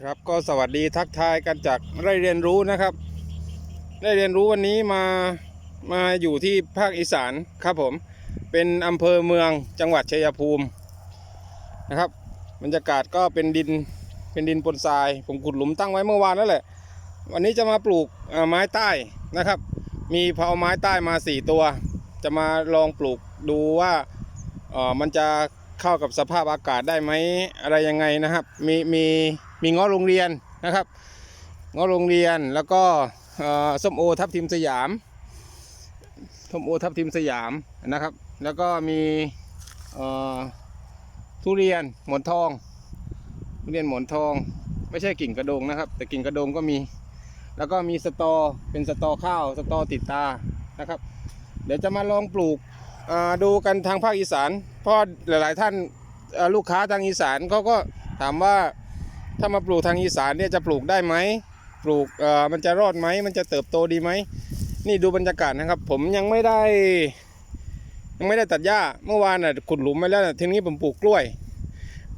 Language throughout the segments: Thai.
ครับก็สวัสดีทักทายกันจากไร่เรียนรู้นะครับ ได้เรียนรู้วันนี้มามาอยู่ที่ภาคอีสานครับผมเป็นอำเภอเมืองจังหวัดชัยภูมินะครับบรรยากาศก็เป็นดินเป็นดินปนทราย ผมขุดหลุมตั้งไว้เมื่อวานแล้วแหละ วันนี้จะมาปลูกไม้ใต้นะครับ มีเพาไม้ใต้มา 4 ตัว จะมาลองปลูกดูว่าเออมันจะเข้ากับสภาพอากาศได้ไหมอะไรยังไงนะครับ มีมี มีงาะโรงเรียนนะครับงาะโรงเรียนแล้วก็ส้มโอทับทิมสยามส้มโอทับทิมสยามนะครับ แล้วก็มีทุเรียนหมอนทองทุเรียนหมอนทอง ไม่ใช่กิ่งกระโดงนะครับ แต่กิ่งกระโดงก็มี แล้วก็มีสตอเป็นสตอข้าวสตอติดตานะครับ เดี๋ยวจะมาลองปลูกดูกันทางภาคอีสานเพราะหลาย ๆ ท่านลูกค้าทางอีสานเขาก็ถามว่า ถ้ามาปลูกทางอีสานเนี่ยจะปลูกได้ไหมปลูกเอ่อมันจะรอดไหมมันจะเติบโตดีไหมนี่ดูบรรยากาศนะครับ ผมยังไม่ได้ ยังไม่ได้ตัดหญ้าเมื่อวานน่ะขุดหลุมไว้แล้วนะทีนี้ผมปลูกกล้วย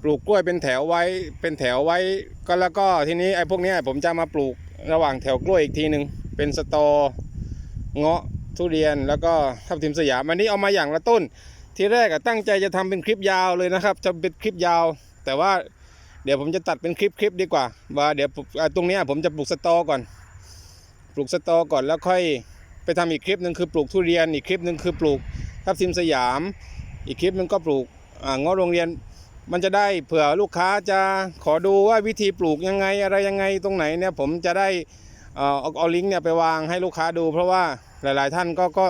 ปลูกกล้วยเป็นแถวไว้เป็นแถวไว้ก็แล้วก็ทีนี้ไอ้พวกนี้ผมจะมาปลูกระหว่างแถวกล้วยอีกทีหนึ่งเป็นสตอเงาะทุเรียนแล้วก็ทับทิมสยามอันนี้เอามาอย่างละต้น ทีแรกตั้งใจจะทำเป็นคลิปยาวเลยนะครับ จะเป็นคลิปยาว แต่ว่า เดี๋ยวผมจะตัดเป็นคลิปคลิปดีกว่า ว่าเดี๋ยวตรงนี้ผมจะปลูกสตอก่อน ปลูกสตอก่อนแล้วค่อยไปทำอีกคลิปหนึ่งคือปลูกทุเรียนอีกคลิปหนึ่งคือปลูกทับทิมสยาม อีกคลิปหนึ่งก็ปลูกงาะโรงเรียน มันจะได้เผื่อลูกค้าจะขอดูว่าวิธีปลูกยังไงอะไรยังไงตรงไหนเนี่ยผมจะได้เอ่อเอาเอาลิงก์เนี่ยไปวางให้ลูกค้าดู เพราะว่าหลาย ๆ ท่านก็ก็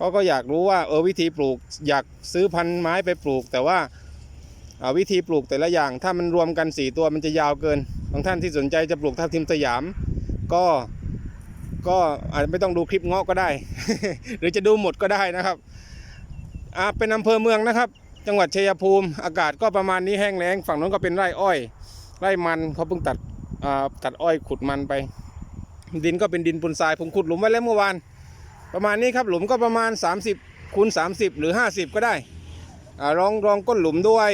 ก็ก็อยากรู้ว่าเออวิธีปลูกอยากซื้อพันธุ์ไม้ไปปลูก แต่ว่า วิธีปลูกแต่ละอย่าง ถ้ามันรวมกัน 4 ตัวมันจะยาวเกิน บางท่านที่สนใจจะปลูกทับทิมสยาม ก็ก็อาจจะไม่ต้องดูคลิปเงาะก็ได้ หรือจะดูหมดก็ได้นะครับอ่าเป็นอำเภอเมืองนะครับ จังหวัดชัยภูมิ อากาศก็ประมาณนี้แห้งแล้ง ฝั่งนู้นก็เป็นไร่อ้อย ไร่มันเขาเพิ่งตัดอ่าตัดอ้อยขุดมันไป ดินก็เป็นดินปูนทรายผมขุดหลุมไว้แล้วเมื่อวาน ประมาณนี้ครับหลุมก็ประมาณ 30คูณ30 หรือ 50 ก็ได้ อารองรองก้นหลุมด้วย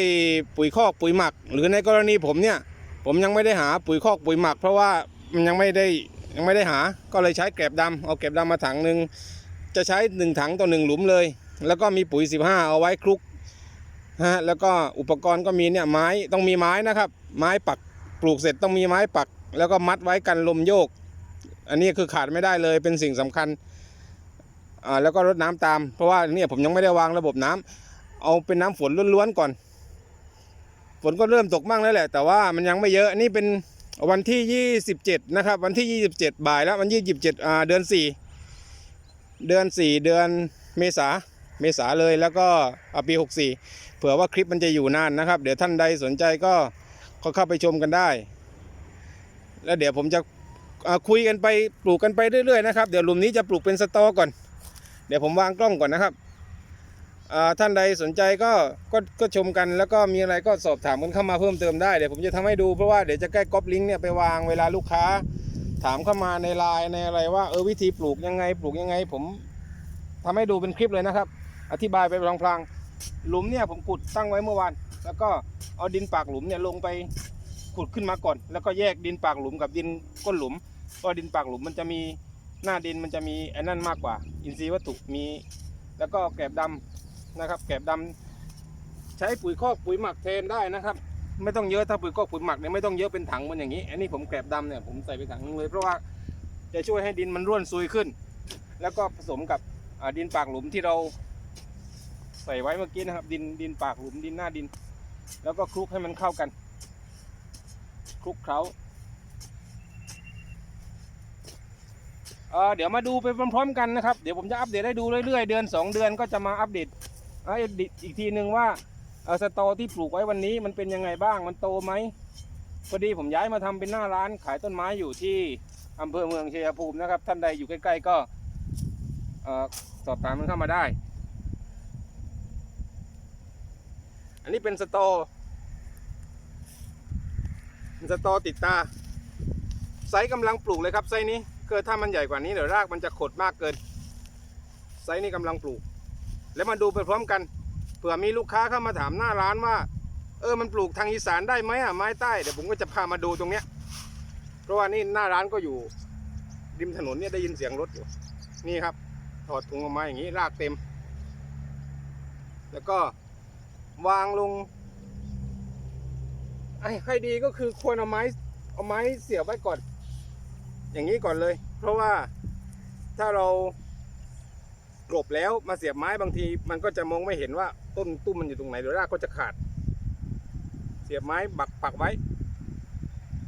ปุ๋ยคอกปุ๋ยหมัก หรือในกรณีผมเนี่ย ผมยังไม่ได้หาปุ๋ยคอกปุ๋ยหมัก เพราะว่ามันยังไม่ได้ยังไม่ได้หา ก็เลยใช้แกลบดำเอาแกลบดำมาถังหนึ่งจะใช้หนึ่งถังต่อหนึ่งหลุมเลย แล้วก็มีปุ๋ย 15 เอาไว้คลุกฮะแล้วก็อุปกรณ์ก็มีเนี่ยไม้ต้องมีไม้นะครับ ไม้ปักปลูกเสร็จต้องมีไม้ปัก แล้วก็มัดไว้กันลมโยก อันนี้คือขาดไม่ได้เลยเป็นสิ่งสำคัญอ่าแล้วก็รดน้ำตาม เพราะว่าเนี่ยผมยังไม่ได้วางระบบน้ำ เอาเป็นน้ำฝนล้วนๆก่อน ฝนก็เริ่มตกบ้างแล้วแหละ แต่ว่ามันยังไม่เยอะนี่เป็นวันที่ 27 นะครับ วันที่ 27 บ่ายแล้ววันที่27อ่าเดือน 4 เดือน 4 เดือนเมษาเมษาเลยแล้วก็ปี 64 เผื่อว่าคลิปมันจะอยู่นานนะครับ เดี๋ยวท่านใดสนใจก็ก็เข้าไปชมกันได้ แล้วเดี๋ยวผมจะคุยกันไปปลูกกันไปเรื่อยๆนะครับ เดี๋ยวหลุมนี้จะปลูกเป็นสตอก่อน เดี๋ยวผมวางกล้องก่อนนะครับ ท่านใดสนใจก็ก็ก็ชมกันแล้วก็มีอะไรก็สอบถามกันเข้ามาเพิ่มเติมได้เดี๋ยวผมจะทำให้ดูเพราะว่าเดี๋ยวจะใกล้ก๊อปลิงก์เนี่ยไปวางเวลาลูกค้า ถามเข้ามาในไลน์ในอะไรว่าเออวิธีปลูกยังไงปลูกยังไง ผมทำให้ดูเป็นคลิปเลยนะครับ อธิบายไปพลางๆหลุมเนี่ยผมขุดตั้งไว้เมื่อวานแล้วก็เอาดินปากหลุมเนี่ยลงไปขุดขึ้นมาก่อน แล้วก็แยกดินปากหลุมกับดินก้นหลุมเพราะดินปากหลุมมันจะมีหน้าดินมันจะมีไอ้นั่นมากกว่า อินทรีย์วัตถุมี แล้วก็แกลบดำ นะครับแกลบดำใช้ปุ๋ยคอกปุ๋ยหมักแทนได้นะครับ ไม่ต้องเยอะถ้าปุ๋ยคอกปุ๋ยหมักเนี่ยไม่ต้องเยอะเป็นถังมันอย่างนี้ อันนี้ผมแกลบดำเนี่ยผมใส่ไปถังนึงเลยเพราะว่าจะช่วยให้ดินมันร่วนซุยขึ้น แล้วก็ผสมกับดินปากหลุมที่เราใส่ไว้เมื่อกี้นะครับ ดินดินปากหลุมดินหน้าดิน แล้วก็คลุกให้มันเข้ากันคลุกเคล้าเเดี๋ยวมาดูไปพร้อมๆกันนะครับ เดี๋ยวผมจะอัปเดตให้ดูเรื่อยๆ เดือน 2 เดือนก็จะมาอัปเดต อัปเดตอีกทีหนึ่งว่าสตอที่ปลูกไว้วันนี้มันเป็นยังไงบ้าง มันโตไหมพอดีผมย้ายมาทำเป็นหน้าร้านขายต้นไม้อยู่ที่อำเภอเมืองชัยภูมินะครับ ท่านใดอยู่ใกล้ๆก็สอบถามมันเข้ามาได้ อันนี้เป็นสตอสตอติดตา ไซส์กำลังปลูกเลยครับไซส์นี้เกิดถ้ามันใหญ่กว่านี้เดี๋ยวรากมันจะขดมากเกิน ไซส์นี้กำลังปลูก แล้วมาดูไปพร้อมกันเผื่อมีลูกค้าเข้ามาถามหน้าร้านว่า เออมันปลูกทางอีสานได้ไหมอะไม้ใต้เดี๋ยวผมก็จะพามาดูตรงเนี้ยเพราะว่านี่หน้าร้านก็อยู่ริมถนนเนี่ยได้ยินเสียงรถอยู่นี่ครับ ถอดถุงออกมาอย่างนี้รากเต็ม แล้วก็วางลงไอ้ค่อยดีก็คือควรเอาไม้เอาไม้เสียบไว้ก่อน อย่างนี้ก่อนเลย เพราะว่าถ้าเรา กลบแล้วมาเสียบไม้บางที มันก็จะมองไม่เห็นว่าต้นตุ้มมันอยู่ตรงไหนเดี๋ยวรากก็จะขาด เสียบไม้บักปักไว้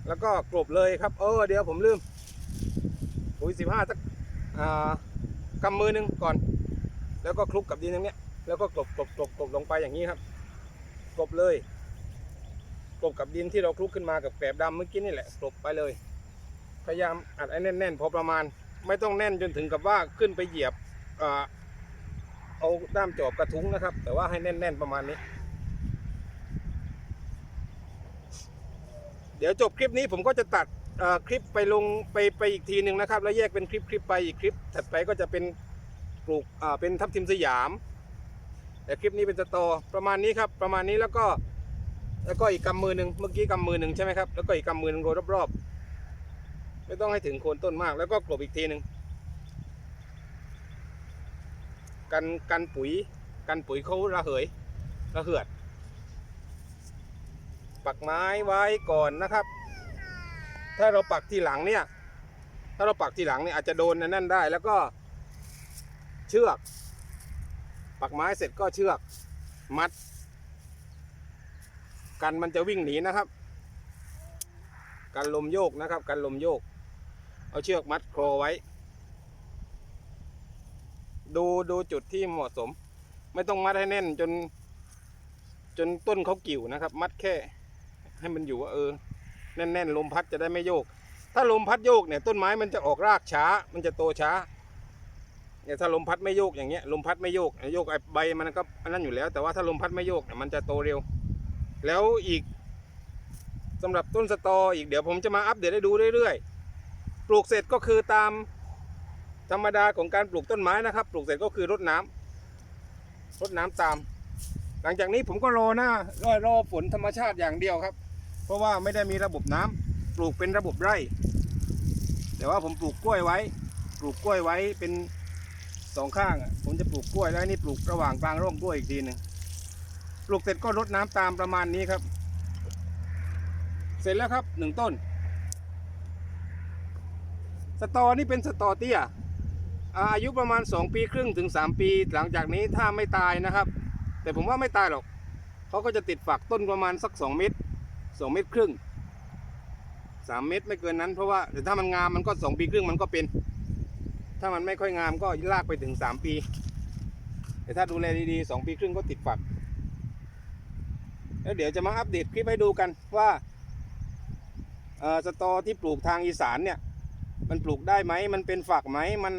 แล้วก็กลบเลยครับ เออเดี๋ยวผมลืมปุ๋ยสิบห้าสักอ่ากำมือหนึ่งก่อน แล้วก็คลุกกับดินอย่างเนี้ยแล้วก็กลบกลบกลบกลบลงไปอย่างนี้ครับกลบเลยกลบกับดินที่เราคลุกขึ้นมากับแกลบดำเมื่อกี้นี่แหละกลบไปเลย พยายามอัดให้แน่นๆพอประมาณ ไม่ต้องแน่นจนถึงกับว่าขึ้นไปเหยียบ เอาด้ามจอบกระทุ้งนะครับ แต่ว่าให้แน่น ๆ ประมาณนี้ เดี๋ยวจบคลิปนี้ผมก็จะตัดคลิปไปลงไปไปอีกทีหนึ่งนะครับ แล้วแยกเป็นคลิปคลิปไปอีกคลิป ถัดไปก็จะเป็นปลูกเป็นทับทิมสยาม แต่คลิปนี้เป็นสตอประมาณนี้ครับ ประมาณนี้แล้วก็แล้วก็อีกกำมือหนึ่งเมื่อกี้กำมือหนึ่งใช่ไหมครับแล้วก็อีกกำมือหนึ่งโรยรอบๆไม่ต้องให้ถึงโคนต้นมากแล้วก็กลบอีกทีหนึ่ง กันกันปุ๋ย กันปุ๋ยเขาระเหยระเหือด ปักไม้ไว้ก่อนนะครับ ถ้าเราปักทีหลังเนี่ย ถ้าเราปักทีหลังเนี่ยอาจจะโดนนั่นได้ แล้วก็เชือก ปักไม้เสร็จก็เชือกมัด กันมันจะวิ่งหนีนะครับ กันลมโยกนะครับ กันลมโยก เอาเชือกมัดโครไว้ ดูดูจุดที่เหมาะสม ไม่ต้องมัดให้แน่นจน จนต้นเขากิ่วนะครับ มัดแค่ ให้มันอยู่ว่าเออ แน่นๆลมพัดจะได้ไม่โยก ถ้าลมพัดโยกเนี่ยต้นไม้มันจะออกรากช้า มันจะโตช้าเนี่ยถ้าลมพัดไม่โยกอย่างเงี้ยลมพัดไม่โยกโยกไอ้ใบมันก็อันนั้นอยู่แล้ว แต่ว่าถ้าลมพัดไม่โยกเนี่ยมันจะโตเร็ว แล้วอีกสำหรับต้นสตออีกเดี๋ยวผมจะมาอัปเดตให้ดูเรื่อยๆ ปลูกเสร็จก็คือตาม ธรรมดาของการปลูกต้นไม้นะครับ ปลูกเสร็จก็คือรดน้ำรดน้ำตาม หลังจากนี้ผมก็รอหน้ารอรอฝนธรรมชาติอย่างเดียวครับ เพราะว่าไม่ได้มีระบบน้ำปลูกเป็นระบบไร่ แต่ว่าผมปลูกกล้วยไว้ ปลูกกล้วยไว้เป็นสองข้างผมจะปลูกกล้วยแล้วนี่ปลูกระหว่างกลางร่องกล้วยอีกทีหนึ่งปลูกเสร็จก็รดน้ำตามประมาณนี้ครับ เสร็จแล้วครับหนึ่งต้น สตอนี่เป็นสตอเตี้ย อายุประมาณ 2 ปีครึ่งถึง 3 ปี หลังจากนี้ถ้าไม่ตายนะครับ แต่ผมว่าไม่ตายหรอกเขาก็จะติดฝักต้นประมาณสัก 2 เมตร 2 เมตรครึ่ง 3 เมตรไม่เกินนั้นเพราะว่าแต่ถ้ามันงามมันก็ 2 ปีครึ่งมันก็เป็น ถ้ามันไม่ค่อยงามก็ลากไปถึง 3 ปี แต่ถ้าดูแลดีๆ 2 ปีครึ่งก็ติดฝัก แล้วเดี๋ยวจะมาอัปเดตคลิปให้ดูกันว่าเออสตอที่ปลูกทางอีสานเนี่ยมันปลูกได้ไหมมันเป็นฝักไหมมัน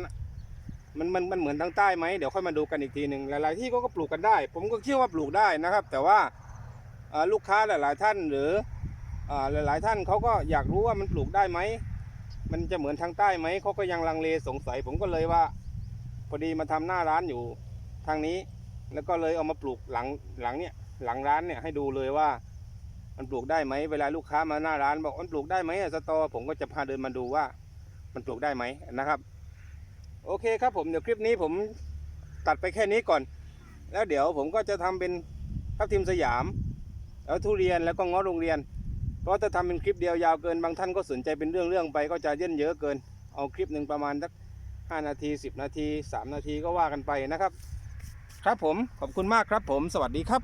มันมันมันเหมือนทางใต้ไหมเดี๋ยวค่อยมาดูกันอีกทีหนึ่งหลาย ๆ ที่ก็ก็ปลูกกันได้ ผมก็เชื่อว่าปลูกได้นะครับ แต่ว่าลูกค้าหลาย ๆ ท่านหรือหลาย ๆ ท่านเขาก็อยากรู้ว่ามันปลูกได้ไหมมันจะเหมือนทางใต้ไหมเขาก็ยังลังเลสงสัย ผมก็เลยว่าพอดีมาทำหน้าร้านอยู่ทางนี้ แล้วก็เลยเอามาปลูกหลังหลังเนี่ยหลังร้านเนี่ยให้ดูเลยว่ามันปลูกได้ไหมเวลาลูกค้ามาหน้าร้านบอกมันปลูกได้ไหมอะสตอผมก็จะพาเดินมาดูว่ามันปลูกได้ไหมนะครับ โอเคครับผมเดี๋ยวคลิปนี้ผมตัดไปแค่นี้ก่อน แล้วเดี๋ยวผมก็จะทำเป็นทับทิมสยาม แล้วทุเรียนแล้วก็ง้อโรงเรียน เพราะถ้าทำเป็นคลิปเดียวยาวเกินบางท่านก็สนใจเป็นเรื่องเรื่องๆไปก็จะเย่นเยอะเกิน เอาคลิปหนึ่งประมาณสักห้านาทีสิบนาทีสามนาทีก็ว่ากันไปนะครับ ครับผมขอบคุณมากครับผม สวัสดีครับ